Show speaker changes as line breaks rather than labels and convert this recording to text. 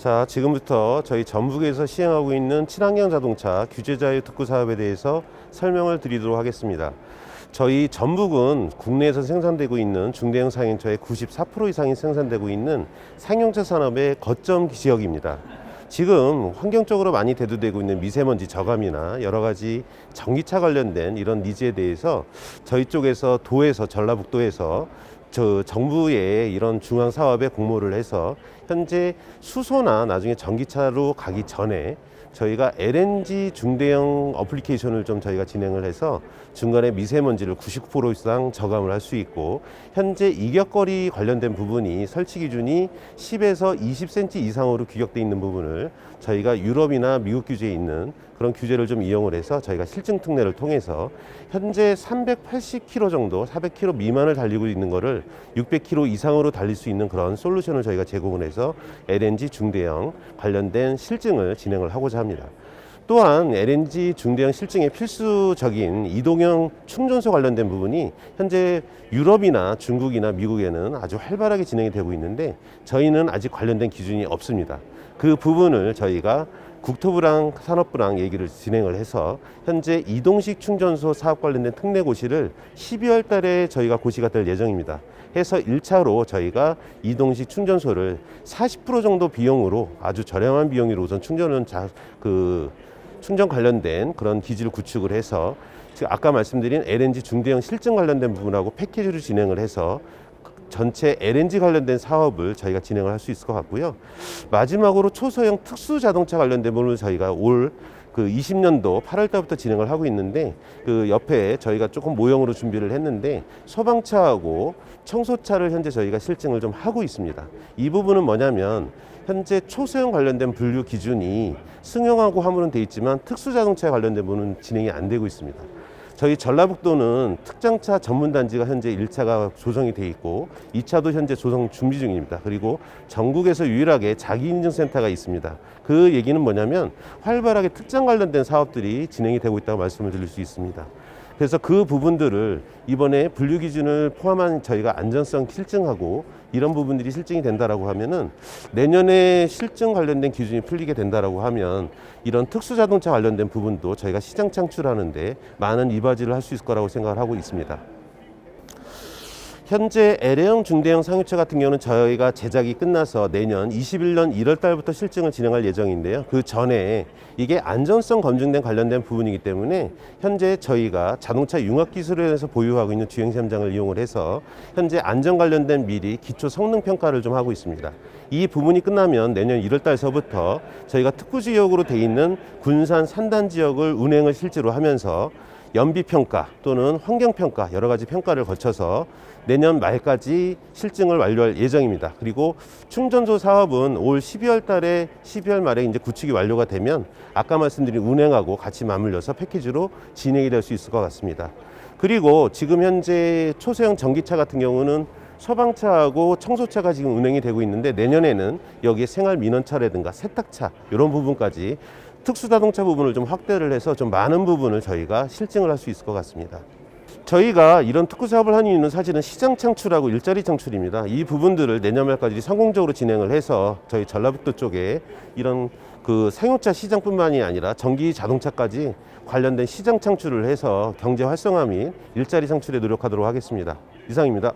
자, 지금부터 저희 전북에서 시행하고 있는 친환경 자동차 규제 자유 특구 사업에 대해서 설명을 드리도록 하겠습니다. 저희 전북은 국내에서 생산되고 있는 중대형 상용차의 94% 이상이 생산되고 있는 상용차 산업의 거점 지역입니다. 지금 환경적으로 많이 대두되고 있는 미세먼지 저감이나 여러 가지 전기차 관련된 이런 니즈에 대해서 저희 쪽에서 도에서 전라북도에서 저 정부의 이런 중앙 사업에 공모를 해서 현재 수소나 나중에 전기차로 가기 전에 저희가 LNG 중대형 어플리케이션을 좀 저희가 진행을 해서 중간에 미세먼지를 99% 이상 저감을 할 수 있고 현재 이격거리 관련된 부분이 설치 기준이 10에서 20cm 이상으로 규격돼 있는 부분을 저희가 유럽이나 미국 규제에 있는 그런 규제를 좀 이용을 해서 저희가 실증 특례를 통해서 현재 380km 정도, 400km 미만을 달리고 있는 거를 600km 이상으로 달릴 수 있는 그런 솔루션을 저희가 제공을 해서 LNG 중대형 관련된 실증을 진행을 하고자 합니다. 또한 LNG 중대형 실증의 필수적인 이동형 충전소 관련된 부분이 현재 유럽이나 중국이나 미국에는 아주 활발하게 진행이 되고 있는데 저희는 아직 관련된 기준이 없습니다. 그 부분을 저희가 국토부랑 산업부랑 얘기를 진행을 해서 현재 이동식 충전소 사업 관련된 특례 고시를 12월 달에 저희가 고시가 될 예정입니다. 해서 1차로 저희가 이동식 충전소를 40% 정도 비용으로 아주 저렴한 비용으로 우선 충전은 자, 그 충전 관련된 그런 기지를 구축을 해서 아까 말씀드린 LNG 중대형 실증 관련된 부분하고 패키지를 진행을 해서 전체 LNG 관련된 사업을 저희가 진행을 할 수 있을 것 같고요. 마지막으로 초소형 특수 자동차 관련된 부분을 저희가 올 그 20년도 8월 달부터 진행을 하고 있는데 그 옆에 저희가 조금 모형으로 준비를 했는데 소방차하고 청소차를 현재 저희가 실증을 좀 하고 있습니다. 이 부분은 뭐냐면 현재 초소형 관련된 분류 기준이 승용하고 화물은 돼 있지만 특수 자동차에 관련된 부분은 진행이 안 되고 있습니다. 저희 전라북도는 특장차 전문 단지가 현재 1차가 조성이 돼 있고 2차도 현재 조성 준비 중입니다. 그리고 전국에서 유일하게 자기 인증 센터가 있습니다. 그 얘기는 뭐냐면 활발하게 특장 관련된 사업들이 진행이 되고 있다고 말씀을 드릴 수 있습니다. 그래서 그 부분들을 이번에 분류 기준을 포함한 저희가 안전성 실증하고 이런 부분들이 실증이 된다라고 하면은 내년에 실증 관련된 기준이 풀리게 된다라고 하면 이런 특수 자동차 관련된 부분도 저희가 시장 창출하는데 많은 이바지를 할 수 있을 거라고 생각을 하고 있습니다. 현재 L형 중대형 상유차 같은 경우는 저희가 제작이 끝나서 내년 21년 1월 달부터 실증을 진행할 예정인데요. 그 전에 이게 안전성 검증된 관련된 부분이기 때문에 현재 저희가 자동차 융합 기술에서 보유하고 있는 주행 현장을 이용을 해서 현재 안전 관련된 미리 기초 성능 평가를 좀 하고 있습니다. 이 부분이 끝나면 내년 1월 달서부터 저희가 특구 지역으로 돼 있는 군산 산단 지역을 운행을 실제로 하면서 연비 평가 또는 환경 평가 여러 가지 평가를 거쳐서 내년 말까지 실증을 완료할 예정입니다. 그리고 충전소 사업은 올 12월 달에 12월 말에 이제 구축이 완료가 되면 아까 말씀드린 운행하고 같이 맞물려서 패키지로 진행이 될 수 있을 것 같습니다. 그리고 지금 현재 초소형 전기차 같은 경우는 소방차하고 청소차가 지금 운행이 되고 있는데 내년에는 여기에 생활 민원차라든가 세탁차 이런 부분까지 특수자동차 부분을 좀 확대를 해서 좀 많은 부분을 저희가 실증을 할 수 있을 것 같습니다. 저희가 이런 특구 사업을 하는 이유는 사실은 시장 창출하고 일자리 창출입니다. 이 부분들을 내년 말까지 성공적으로 진행을 해서 저희 전라북도 쪽에 이런 그 상용차 시장뿐만이 아니라 전기 자동차까지 관련된 시장 창출을 해서 경제 활성화 및 일자리 창출에 노력하도록 하겠습니다. 이상입니다.